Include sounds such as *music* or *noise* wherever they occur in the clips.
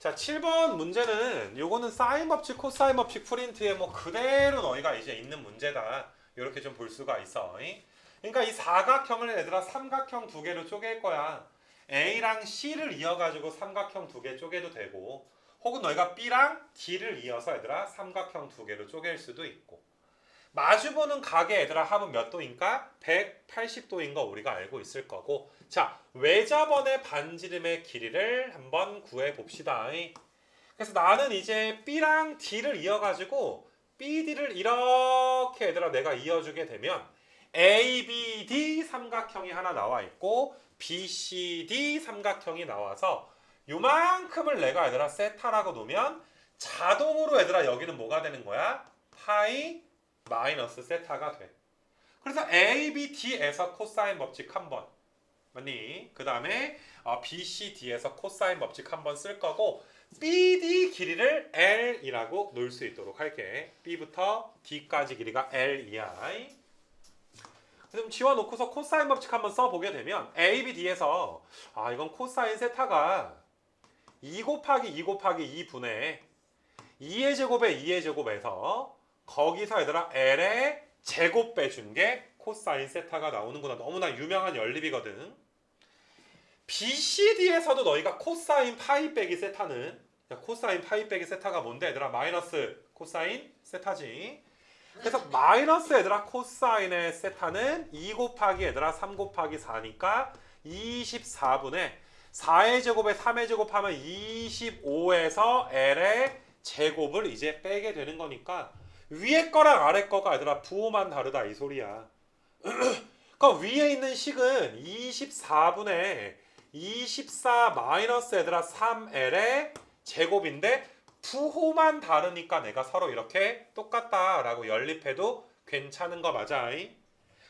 자, 7번 문제는 요거는 사인 법칙, 코사인 법칙 프린트에 뭐 그대로 너희가 이제 있는 문제다. 이렇게 좀 볼 수가 있어. 이? 그러니까 이 사각형을 얘들아 삼각형 두 개로 쪼갤 거야. A랑 C를 이어가지고 삼각형 두 개 쪼개도 되고 혹은 너희가 B랑 D를 이어서 얘들아 삼각형 두 개로 쪼갤 수도 있고 마주보는 각의 얘들아 합은 몇 도인가? 180도인 거 우리가 알고 있을 거고 자 외접원의 반지름의 길이를 한번 구해 봅시다 그래서 나는 이제 B랑 D를 이어가지고 BD를 이렇게 얘들아 내가 이어주게 되면 ABD 삼각형이 하나 나와 있고 BCD 삼각형이 나와서 요만큼을 내가 얘들아 세타라고 놓으면 자동으로 얘들아 여기는 뭐가 되는 거야? 파이 마이너스 세타가 돼. 그래서 ABD에서 코사인 법칙 한 번. 맞니? 그 다음에 어, BCD에서 코사인 법칙 한 번 쓸 거고 BD 길이를 L이라고 놓을 수 있도록 할게. B부터 D까지 길이가 L이야. 그럼 지워놓고서 코사인 법칙 한번 써보게 되면 ABD에서 아 이건 코사인 세타가 2 곱하기 2 곱하기 2분의 2의 제곱에 2의 제곱에서 거기서 얘들아 L의 제곱 빼준 게 코사인 세타가 나오는구나. 너무나 유명한 연립이거든. BCD에서도 너희가 코사인 파이 빼기 세타는 야, 코사인 파이 빼기 세타가 뭔데 얘들아 마이너스 코사인 세타지. 그래서 마이너스 얘들아 코사인의 세타는 2 곱하기 얘들아 3 곱하기 4니까 24분의 4의 제곱에 3의 제곱하면 25에서 L의 제곱을 이제 빼게 되는 거니까 위에 거랑 아래 거가 얘들아 부호만 다르다 이 소리야. *clears throat* 그러니까 위에 있는 식은 24분의 24 마이너스 얘들아 3L의 제곱인데 부호만 다르니까 내가 서로 이렇게 똑같다라고 연립해도 괜찮은 거 맞아?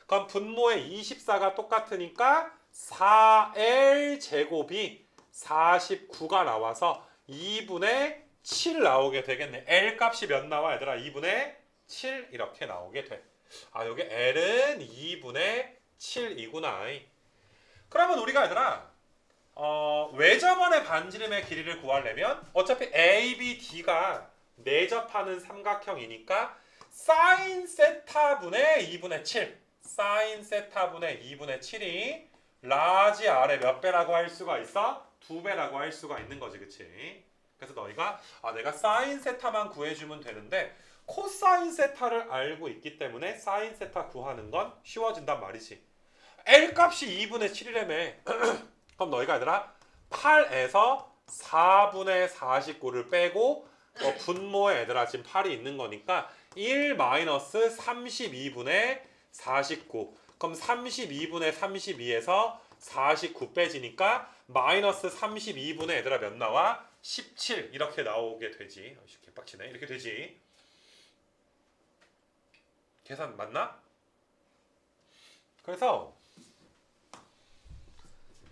그럼 분모의 24가 똑같으니까 4L 제곱이 49가 나와서 2분의 7 나오게 되겠네. L 값이 몇 나와 얘들아? 2분의 7 이렇게 나오게 돼. 아 여기 L은 2분의 7이구나. 그러면 우리가 얘들아 어, 외접원의 반지름의 길이를 구하려면 어차피 ABD가 내접하는 삼각형이니까 사인 세타분의 2분의 7 사인 세타분의 2분의 7이 라지 R의 몇 배라고 할 수가 있어? 두 배라고 할 수가 있는 거지 그치? 그래서 너희가 아 내가 사인 세타만 구해주면 되는데 코사인 세타를 알고 있기 때문에 사인 세타 구하는 건 쉬워진단 말이지. L 값이 2분의 7이라며. *clears throat* 그럼 너희가 얘들아 8에서 4분의 49를 빼고 어, 분모에 얘들아 지금 8이 있는 거니까 1 마이너스 32분의 49 그럼 32분의 32에서 49 빼지니까 마이너스 32분의 얘들아 몇 나와? 17 이렇게 나오게 되지 어이씨, 개빡치네 이렇게 되지 계산 맞나? 그래서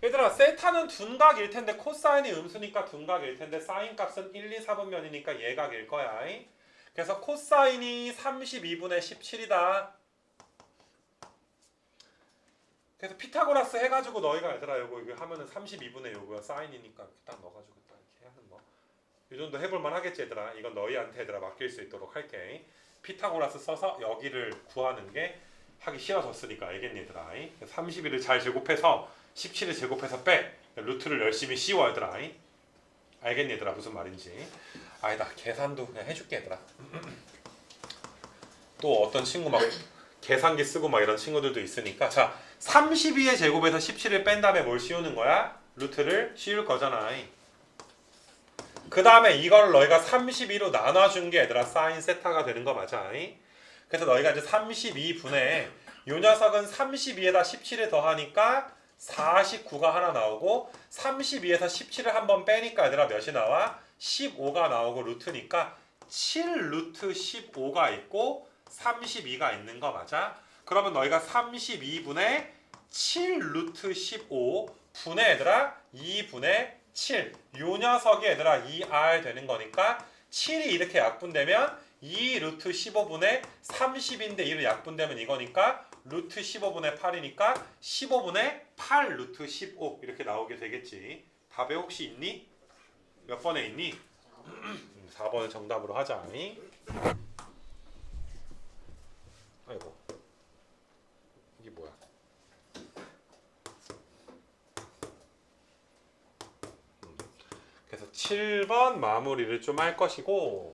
얘들아 세타는 둔각일 텐데 코사인이 음수니까 둔각일 텐데 사인 값은 1, 2, 4분면이니까 예각일 거야. 그래서 코사인이 32분의 17이다. 그래서 피타고라스 해가지고 너희가 얘들아 요거 이거 하면은 32분의 요거야 사인이니까 이렇게 딱 넣어가지고 딱 이렇게 하는 거. 이 정도 해볼만 하겠지 얘들아. 이건 너희한테 얘들아 맡길 수 있도록 할게. 피타고라스 써서 여기를 구하는 게 하기 싫어졌으니까 알겠니 얘들아. 31을 잘 제곱해서 17을 제곱해서 빼. 루트를 열심히 씌워 얘들아. 알겠니 얘들아 무슨 말인지. 아니다 계산도 그냥 해줄게 얘들아. *clears throat* 또 어떤 친구 막 계산기 쓰고 막 이런 친구들도 있으니까 자 32의 제곱에서 17을 뺀 다음에 뭘 씌우는 거야? 루트를 씌울 거잖아. 그 다음에 이걸 너희가 32로 나눠준 게 얘들아 사인 세타가 되는 거 맞아. 그래서 너희가 이제 32분의 요 녀석은 32에다 17을 더하니까 49가 하나 나오고 32에서 17을 한 번 빼니까 얘들아 몇이 나와? 15가 나오고 루트니까 7 루트 15가 있고 32가 있는 거 맞아? 그러면 너희가 32분의 7 루트 15 분의 얘들아 2분의 7. 요 녀석이 얘들아 2r 되는 거니까 7이 이렇게 약분되면 2 루트 15분의 30인데 2로 약분되면 이거니까 루트 15분의 8이니까 15분의 8 루트 15 이렇게 나오게 되겠지. 답에 혹시 있니? 몇 번에 있니? *clears throat* 음, 4번을 정답으로 하자. 7번 마무리를 좀 할 것이고